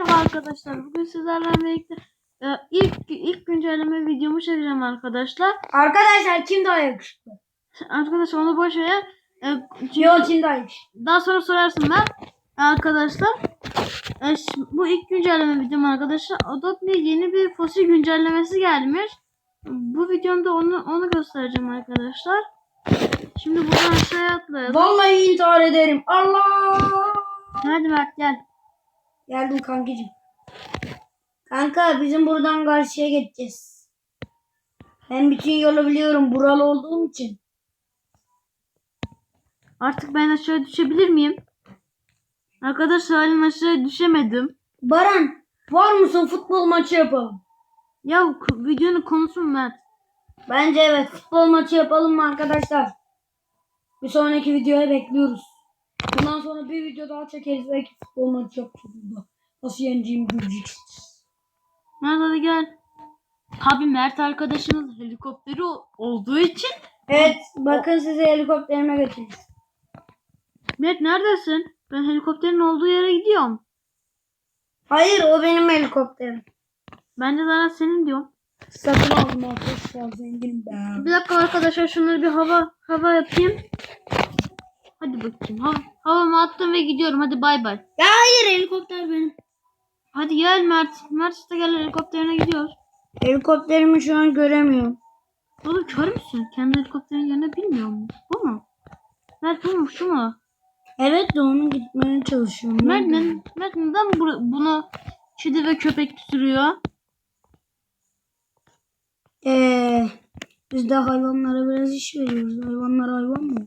Merhaba arkadaşlar. Bugün sizlerle birlikte e, ilk ilk güncelleme videomu çekeceğim arkadaşlar. Arkadaşlar kim daha yakışıklı? Arkadaşlar onu boş ver. E, çünkü Yo kim daha yakışıklı? daha sonra sorarsın ben. Arkadaşlar e, bu ilk güncelleme videom arkadaşlar. Adobe yeni bir fosil güncellemesi gelmiş. Bu videomda onu onu göstereceğim arkadaşlar. Şimdi buradan aşağıya atlayalım. Vallahi intihar ederim. Allah! Hadi Mert gel. Geldim kankacığım. Kanka bizim buradan karşıya geçeceğiz. Ben bütün yolu biliyorum buralı olduğum için. Artık ben aşağı düşebilir miyim? Arkadaşlar halen aşağı düşemedim. Baran var mısın futbol maçı yapalım. Ya videonun konusu mu Mert? Bence evet futbol maçı yapalım mı arkadaşlar? Bir sonraki videoya bekliyoruz. Bundan sonra bir video daha çekeriz belki futbol maçı yapacağız burada. Nasıl yeneceğimi göreceksiniz. Mert hadi gel. Tabii Mert arkadaşımız helikopteri olduğu için. Evet bakın sizi helikopterime götüreyim. Mert neredesin? Ben helikopterin olduğu yere gidiyorum. Hayır o benim helikopterim. Ben de zaten senin diyorum. Satın aldım arkadaşlar zenginim ben. Bir dakika arkadaşlar şunları bir hava hava yapayım. Hadi bakayım. Hava, havamı attım ve gidiyorum. Hadi bay bay. Ya hayır helikopter benim. Hadi gel Mert. Mert işte gel helikopterine gidiyoruz. Helikopterimi şu an göremiyorum. Oğlum kör müsün? Kendi helikopterin yerine bilmiyor musun? Bu mu? Mert bu mu? Şu mu? Evet de onu gitmeye çalışıyorum. Mert, ne, Mert neden bu- bunu kedi ve köpek sürüyor? Ee, biz de hayvanlara biraz iş veriyoruz. Hayvanlar hayvan mı?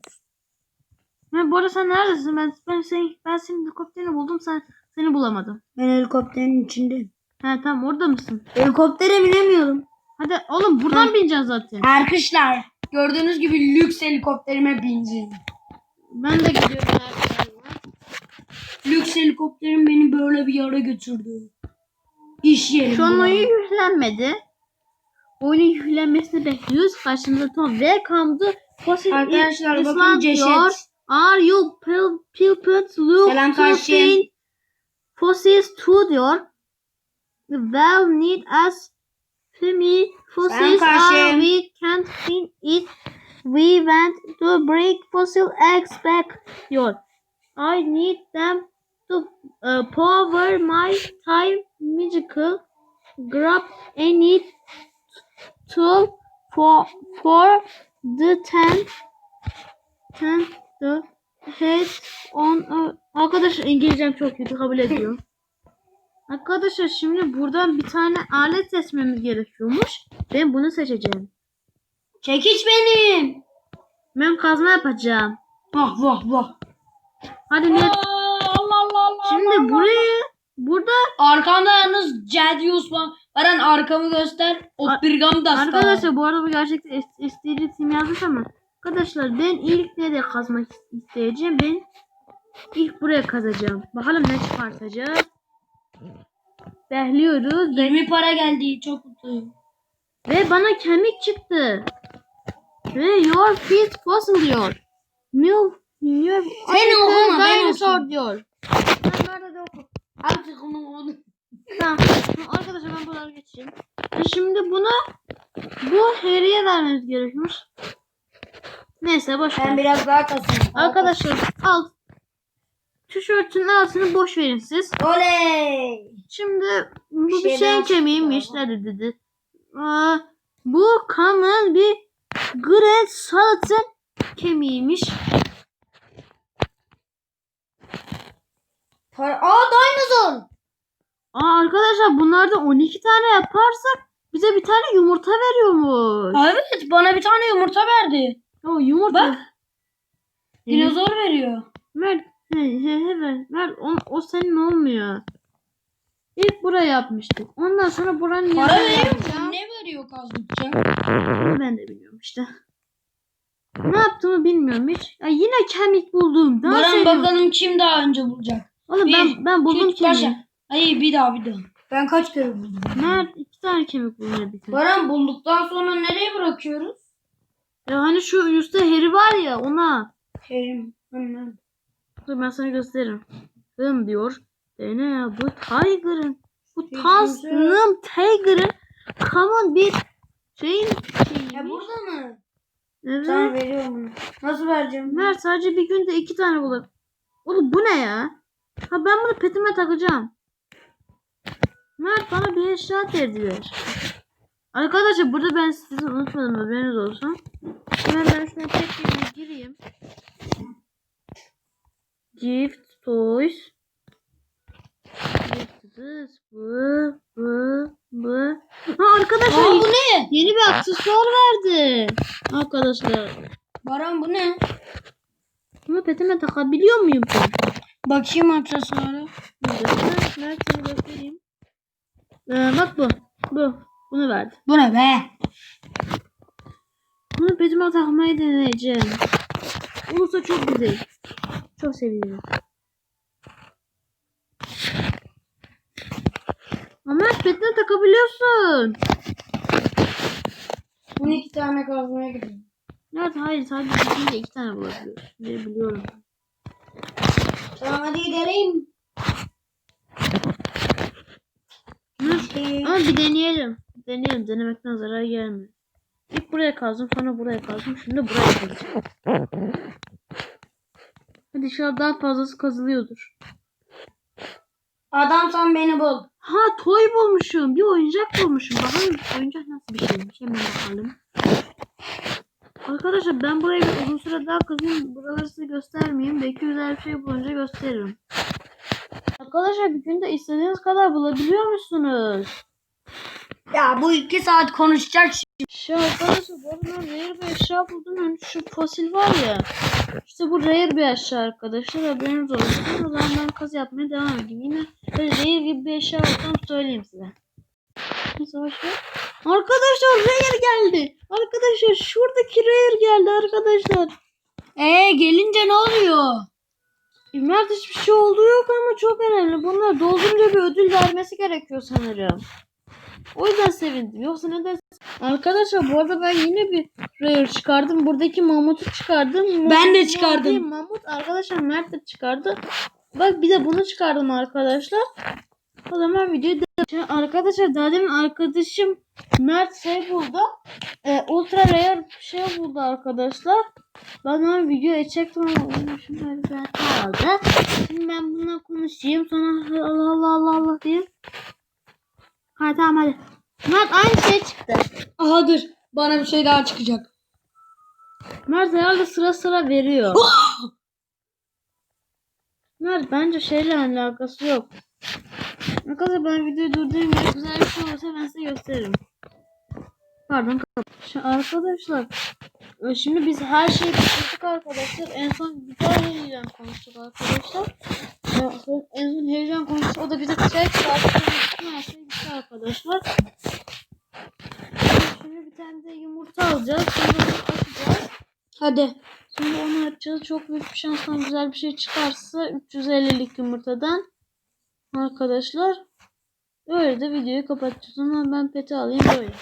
Mert bu arada sen neredesin? Ben, ben, seni, ben senin helikopterini buldum. Sen seni bulamadım. Ben helikopterin içindeyim. He tamam orada mısın? Helikoptere binemiyorum. Hadi oğlum buradan bineceksin zaten. Arkadaşlar gördüğünüz gibi lüks helikopterime bineceğim. Ben de gidiyorum Mert. Lüks helikopterim beni böyle bir yere götürdü. İş yeri. Şu an oyun yüklenmedi. Oyunun yüklenmesini bekliyoruz. Karşımıza Tom Welcome to Fossil Arkadaşlar bakın ceset. diyor. Are you pil- pilgrims look Selam to find fossils too diyor. Well need us Femi fossils are we can't find it. We went to break fossil eggs back diyor. I need them to uh, power my time magical grab any tool for for the ten ten the head on a... Arkadaşlar İngilizcem çok kötü kabul ediyor. Arkadaşlar şimdi buradan bir tane alet seçmemiz gerekiyormuş. Ben bunu seçeceğim. Çekiç benim. Ben kazma yapacağım. Vah vah vah. Hadi ne? Allah Allah Allah. Şimdi burayı burada Arkamda yalnız Cedius var. Baran arkamı göster. Opirgam da Arkadaşlar bu arada bu gerçekten ist- isteyici isim yazmış ama arkadaşlar ben ilk nereye kazmak isteyeceğim? Ben ilk buraya kazacağım. Bakalım ne çıkartacağız. Behliyoruz ve, 20 para geldi. Çok mutluyum. ve bana kemik çıktı. Ve your feet fossil diyor. New New Sen okuma, ben dinosaur diyor. Ben nerede de oku. Artık onu onu. Tamam. Arkadaşlar ben buraları geçeyim. E şimdi bunu bu Harry'e vermemiz gerekiyormuş. Neyse boş ver. Ben biraz daha kasayım. Arkadaşlar al. Tişörtün altını boş verin siz. Oley. Şimdi bu bir, şey şey kemiğiymiş. çıktı. Dedi dedi. Aa, bu kanın bir Grand Salat'ın kemiğiymiş. Aa dinozor. Aa, arkadaşlar bunlardan 12 tane yaparsak bize bir tane yumurta veriyormuş. Evet bana bir tane yumurta verdi. O yumurta. Bak. Dinozor veriyor. Mert, he, he, he, ver. Mert, o, o senin olmuyor. İlk buraya yapmıştık. Ondan sonra buranın Para yanına veriyor yapacağım. Ne veriyor kazdıkça? Bunu ben de bilmiyorum işte. Ne yaptığımı bilmiyorum hiç. Ya yine kemik buldum. Daha Baran seviyorum. bakalım kim daha önce bulacak. Oğlum Bir, ben, ben buldum Üç, kemiği. başla. Hayır bir daha bir daha. Ben kaç kere buldum? Mert iki tane kemik buldum bir tane. Baran bulduktan sonra nereye bırakıyoruz? Ya hani şu üstte heri var ya ona. Anladım. Dur ben sana gösteririm. Hım diyor. E ne ya bu Tiger'ın. Bu Tasnım Tiger'ın common bir şeyin şeyiymiş. Ya burada mı? Evet. Sana veriyorum bunu. Nasıl vereceğim? Mert sadece bir günde iki tane bulur. Oğlum bu ne ya? Ha ben bunu petime takacağım. Mert bana bir eşya verdiler. Arkadaşlar burada ben sizi unutmadım haberiniz olsun. Hemen ben şuna tek bir gireyim. Gift toys. Gift this, bu bu bu. Ha arkadaşlar Aa, bu ne? yeni bir aksesuar verdi. Arkadaşlar. Baran bu ne? Bunu petime takabiliyor muyum ben? Bakayım aksesuarı. Mert, Mert seni göstereyim. Ee, bak bu. Bu. Bunu verdi. Bu ne be? Bunu petime takmayı deneyeceğim. Olursa çok güzel. Çok seviyorum. Ama petine takabiliyorsun. Bunu iki tane kazmaya gidiyor. Mert hayır sadece bir de iki tane bulabiliyorsun. Ne biliyorum. Tamam hadi gidelim. Mert, ama bir deneyelim. Deneyelim. Denemekten zarar gelmiyor. İlk buraya kazdım sonra buraya kazdım. Şimdi buraya kazacağım. Hadi şu daha fazlası kazılıyordur. Adam sen beni bul. Ha toy bulmuşum. Bir oyuncak bulmuşum. Bakalım oyuncak nasıl bir şeymiş. Hemen bakalım. Arkadaşlar ben buraya bir uzun süre daha kazayım. Buraları size göstermeyeyim. Belki güzel bir şey bulunca gösteririm. Arkadaşlar bir günde istediğiniz kadar bulabiliyor musunuz? Ya bu iki saat konuşacak şimdi. Şu arkadaşlar bu arada ben rare bir eşya buldum. Yani şu fosil var ya. İşte bu rare bir eşya arkadaşlar. Haberiniz olsun. O zaman ben kaz yapmaya devam edeyim. Yine rare gibi bir eşya bulsam söyleyeyim size. Arkadaşlar rare geldi. Arkadaşlar şuradaki rare geldi arkadaşlar. Ee gelince ne oluyor? Mert hiçbir şey olduğu yok ama çok önemli. Bunlar doldurunca bir ödül vermesi gerekiyor sanırım. O yüzden sevindim. Yoksa neden? Arkadaşlar bu arada ben yine bir rare çıkardım. Buradaki mamutu çıkardım. Ben de çıkardım. değil, Mamut arkadaşlar Mert de çıkardı. Bak bir de bunu çıkardım arkadaşlar. O zaman videoyu da... Şimdi arkadaşlar daha demin arkadaşım Mert şey buldu. Ee, ultra rare şey buldu arkadaşlar. Ben onu video çektim ama şunları bir hata aldı. Şimdi ben bununla konuşayım. Sonra Allah Allah Allah Allah diyeyim. Hadi tamam hadi. Mert aynı şey çıktı. Aha dur. Bana bir şey daha çıkacak. Mert herhalde sıra sıra veriyor. Mert bence şeyle alakası yok. Arkadaşlar ben videoyu durdurayım. ya. Güzel bir şey olursa ben size gösteririm. Pardon kapat. Şu arkadaşlar e, şimdi biz her şeyi bitirdik arkadaşlar. En son tane heyecan konuştuk arkadaşlar. En son heyecan konuştuk. O da bize şey. Bütün Her şey arkadaşlar. Şimdi bir tane de yumurta alacağız. Sonra onu açacağız. Hadi. Şimdi onu açacağız. Çok büyük bir şansla güzel bir şey çıkarsa 350'lik yumurtadan arkadaşlar. Öyle de videoyu kapatacağız. Ama ben peti alayım böyle.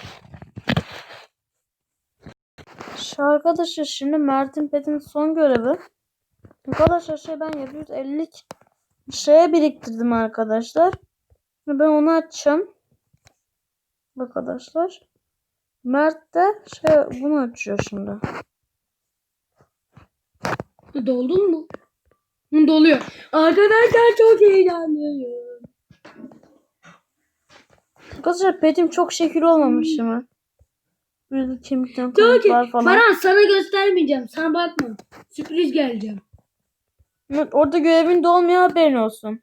Arkadaşlar şimdi Mert'in petinin son görevi. Arkadaşlar şey ben 750'lik şeye biriktirdim arkadaşlar. Ben onu açacağım. Arkadaşlar. Mert de şey bunu açıyor şimdi. Doldun mu? Doluyor. Arkadaşlar çok heyecanlıyım. Arkadaşlar petim çok şekil olmamış ama. Böyle kemikten Çok iyi. falan. Baran sana göstermeyeceğim. Sen bakma. Sürpriz geleceğim. Orada görevin de olmuyor haberin olsun.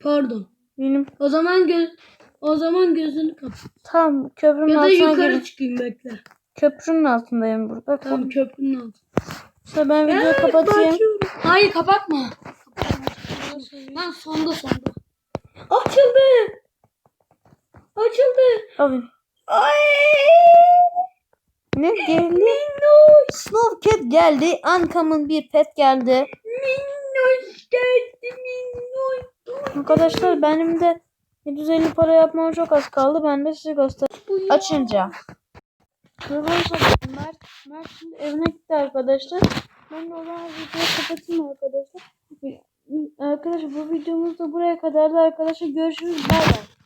Pardon. Benim O zaman gö o zaman gözünü kapat. tam köprünün Ya da altına yukarı girip çıkayım bekle. köprünün altındayım burada. Tamam köprünün altı. İşte ben videoyu Evet, kapatayım. başlıyorum. Hayır kapatma. Lan sonda sonda. Açıldı. Açıldı. Abi. Ay. Ne geldi? Minnoş. Snow Cat geldi. Uncommon bir pet geldi. Minnoş geldi minnoş. Arkadaşlar benim de 750 para yapmam çok az kaldı. Ben de size göster. Bu ya. Açınca. Arkadaşlar Mert, Mert şimdi evine gitti arkadaşlar. Ben de o zaman videoyu kapatayım arkadaşlar. arkadaşlar bu videomuz da buraya kadardı arkadaşlar görüşürüz bay bay.